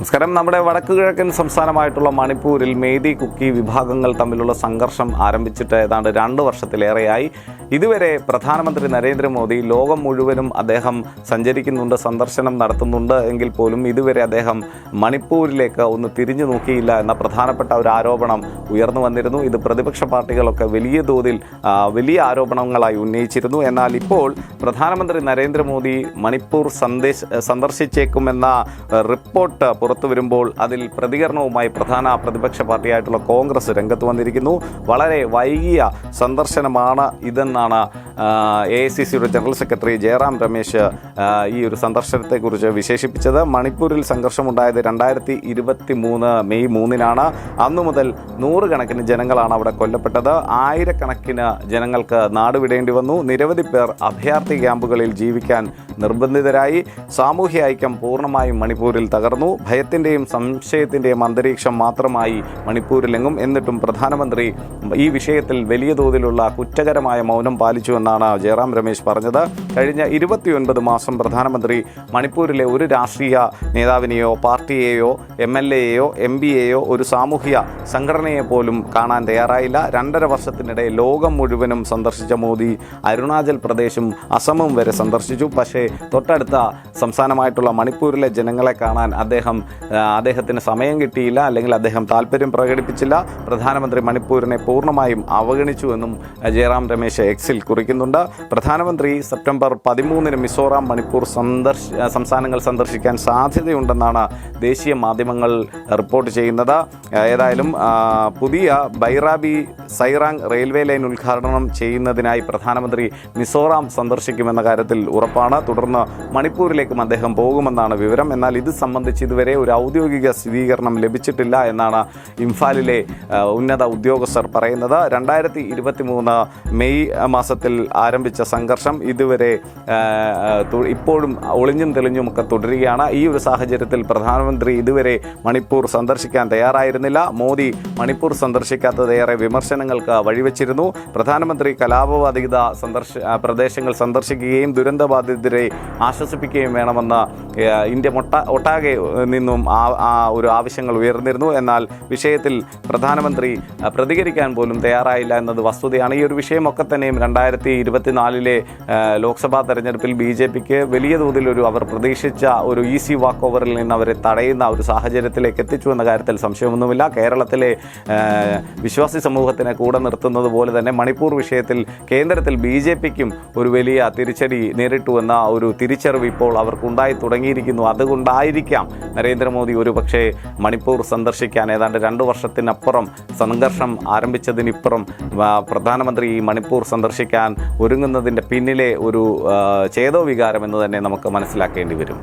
നമസ്കാരം. നമ്മുടെ വടക്കു കിഴക്കൻ സംസ്ഥാനമായിട്ടുള്ള മണിപ്പൂരിൽ മേദി കുക്കി വിഭാഗങ്ങൾ തമ്മിലുള്ള സംഘർഷം ആരംഭിച്ചിട്ട് ഏതാണ്ട് രണ്ട് വർഷത്തിലേറെയായി. ഇതുവരെ പ്രധാനമന്ത്രി നരേന്ദ്രമോദി ലോകം മുഴുവനും അദ്ദേഹം സഞ്ചരിക്കുന്നുണ്ട് സന്ദർശനം നടത്തുന്നുണ്ട് എങ്കിൽ പോലും ഇതുവരെ അദ്ദേഹം മണിപ്പൂരിലേക്ക് ഒന്ന് തിരിഞ്ഞു നോക്കിയില്ല എന്ന പ്രധാനപ്പെട്ട ഒരു ആരോപണം ഉയർന്നു വന്നിരുന്നു. ഇത് പ്രതിപക്ഷ പാർട്ടികളൊക്കെ വലിയ തോതിൽ വലിയ ആരോപണങ്ങളായി ഉന്നയിച്ചിരുന്നു. എന്നാൽ ഇപ്പോൾ പ്രധാനമന്ത്രി നരേന്ദ്രമോദി മണിപ്പൂർ സന്ദേശ സന്ദർശിച്ചേക്കുമെന്ന റിപ്പോർട്ട് പുറത്തു വരുമ്പോൾ അതിൽ പ്രതികരണവുമായി പ്രധാന പ്രതിപക്ഷ പാർട്ടിയായിട്ടുള്ള കോൺഗ്രസ് രംഗത്ത് വന്നിരിക്കുന്നു. വളരെ വൈകിയ സന്ദർശനമാണ് ഇതെന്നാണ് എ ഐ സി സിയുടെ ജനറൽ സെക്രട്ടറി ജയറാം രമേശ് ഈ ഒരു സന്ദർശനത്തെക്കുറിച്ച് വിശേഷിപ്പിച്ചത് മണിപ്പൂരിൽ സംഘർഷമുണ്ടായത് രണ്ടായിരത്തി ഇരുപത്തി മൂന്ന് മെയ് മൂന്നിനാണ്. അന്നു മുതൽ നൂറുകണക്കിന് ജനങ്ങളാണ് അവിടെ കൊല്ലപ്പെട്ടത്. ആയിരക്കണക്കിന് ജനങ്ങൾക്ക് നാടുവിടേണ്ടി വന്നു. നിരവധി പേർ അഭയാർത്ഥി ക്യാമ്പുകളിൽ ജീവിക്കാൻ നിർബന്ധിതരായി. സാമൂഹ്യ ഐക്യം പൂർണമായും മണിപ്പൂരിൽ തകർന്നു. ഭയത്തിന്റെയും സംശയത്തിന്റെയും അന്തരീക്ഷം മാത്രമായി മണിപ്പൂരിലെങ്ങും. എന്നിട്ടും പ്രധാനമന്ത്രി ഈ വിഷയത്തിൽ വലിയ തോതിലുള്ള കുറ്റകരമായ മൗനം പാലിച്ചു എന്നാണ് ജയറാം രമേശ് പറഞ്ഞത്. കഴിഞ്ഞ ഇരുപത്തിയൊൻപത് മാസം പ്രധാനമന്ത്രി മണിപ്പൂരിലെ ഒരു രാഷ്ട്രീയ നേതാവിനെയോ പാർട്ടിയെയോ എം എൽ എയോ എം പി എയോ ഒരു സാമൂഹിക സംഘടനയെ പോലും കാണാൻ തയ്യാറായില്ല. രണ്ടര വർഷത്തിനിടെ ലോകം മുഴുവനും സന്ദർശിച്ച മോദി അരുണാചൽ പ്രദേശും അസമും വരെ സന്ദർശിച്ചു. പക്ഷേ തൊട്ടടുത്ത സംസ്ഥാനമായിട്ടുള്ള മണിപ്പൂരിലെ ജനങ്ങളെ കാണാൻ അദ്ദേഹം അദ്ദേഹത്തിന് സമയം കിട്ടിയില്ല. അല്ലെങ്കിൽ അദ്ദേഹം താല്പര്യം പ്രകടിപ്പിച്ചില്ല. പ്രധാനമന്ത്രി മണിപ്പൂരിനെ പൂർണമായും അവഗണിച്ചു എന്നും ജയറാം രമേശ് എക്സിൽ കുറിക്കുന്നുണ്ട്. പ്രധാനമന്ത്രി സെപ്റ്റംബർ പതിമൂന്നിന് മിസോറാം മണിപ്പൂർ സന്ദർശ സംസ്ഥാനങ്ങൾ സന്ദർശിക്കാൻ സാധ്യതയുണ്ടെന്നാണ് ദേശീയ മാധ്യമങ്ങൾ റിപ്പോർട്ട് ചെയ്യുന്നത്. ഏതായാലും പുതിയ ബൈറാബി സൈറാങ് റെയിൽവേ ലൈൻ ഉദ്ഘാടനം ചെയ്യുന്നതിനായി പ്രധാനമന്ത്രി മിസോറാം സന്ദർശിക്കുമെന്ന കാര്യത്തിൽ ഉറപ്പാണ്. തുടർന്ന് മണിപ്പൂരിലേക്കും അദ്ദേഹം പോകുമെന്നാണ് വിവരം. എന്നാൽ ഇത് സംബന്ധിച്ച് ഇതുവരെ ഒരു ഔദ്യോഗിക സ്ഥിരീകരണം ലഭിച്ചിട്ടില്ല എന്നാണ് ഇംഫാലിലെ ഉന്നത ഉദ്യോഗസ്ഥർ പറയുന്നത്. രണ്ടായിരത്തി മെയ് മാസത്തിൽ ആരംഭിച്ച സംഘർഷം ഇതുവരെ ഇപ്പോഴും ഒളിഞ്ഞും തെളിഞ്ഞുമൊക്കെ തുടരുകയാണ്. ഈ ഒരു സാഹചര്യത്തിൽ പ്രധാനമന്ത്രി ഇതുവരെ മണിപ്പൂർ സന്ദർശിക്കാൻ തയ്യാറായിരുന്നില്ല. മോദി മണിപ്പൂർ സന്ദർശിക്കാത്തത് ഏറെ വിമർശനങ്ങൾക്ക് വഴിവെച്ചിരുന്നു. പ്രധാനമന്ത്രി കലാപബാധിത സന്ദർശ പ്രദേശങ്ങൾ സന്ദർശിക്കുകയും ദുരന്തബാധിതരെ ആശ്വസിപ്പിക്കുകയും വേണമെന്ന് ഇന്ത്യ മൊട്ട ഒട്ടാകെ നിന്നും ആ ഒരു ആവശ്യങ്ങൾ ഉയർന്നിരുന്നു. എന്നാൽ വിഷയത്തിൽ പ്രധാനമന്ത്രി പ്രതികരിക്കാൻ പോലും തയ്യാറായില്ല എന്നത് വസ്തുതയാണ്. ഈ ഒരു വിഷയമൊക്കെ തന്നെയും രണ്ടായിരത്തി ഇരുപത്തിനാലിലെ ലോക്സഭാ തെരഞ്ഞെടുപ്പിൽ ബി ജെ പിക്ക് വലിയ തോതിലൊരു അവർ പ്രതീക്ഷിച്ച ഒരു ഈസി വാക്ക് ഓവറിൽ നിന്ന് അവരെ തടയുന്ന ഒരു സാഹചര്യത്തിലേക്ക് എത്തിച്ചു എന്ന കാര്യത്തിൽ സംശയമൊന്നുമില്ല. കേരളത്തിലെ വിശ്വാസി സമൂഹത്തിനെ കൂടെ നിർത്തുന്നത് പോലെ തന്നെ മണിപ്പൂർ വിഷയത്തിൽ കേന്ദ്രത്തിൽ ബി ജെ പിക്കും ഒരു വലിയ തിരിച്ചടി നേരിട്ടു എന്ന ഒരു തിരിച്ചറിവ് ഇപ്പോൾ അവർക്കുണ്ടായി തുടങ്ങിയിരിക്കുന്നു. അതുകൊണ്ടായിരിക്കാം നരേന്ദ്രമോദി ഒരു പക്ഷേ മണിപ്പൂർ സന്ദർശിക്കാൻ ഏതാണ്ട് രണ്ട് വർഷത്തിനപ്പുറം സംഘർഷം ആരംഭിച്ചതിനിപ്പുറം പ്രധാനമന്ത്രി ഈ മണിപ്പൂർ സന്ദർശിക്കാൻ ഒരുങ്ങുന്നതിന്റെ പിന്നിലെ ഒരു ചേതോ വികാരം എന്ന് തന്നെ നമുക്ക് മനസ്സിലാക്കേണ്ടി വരും.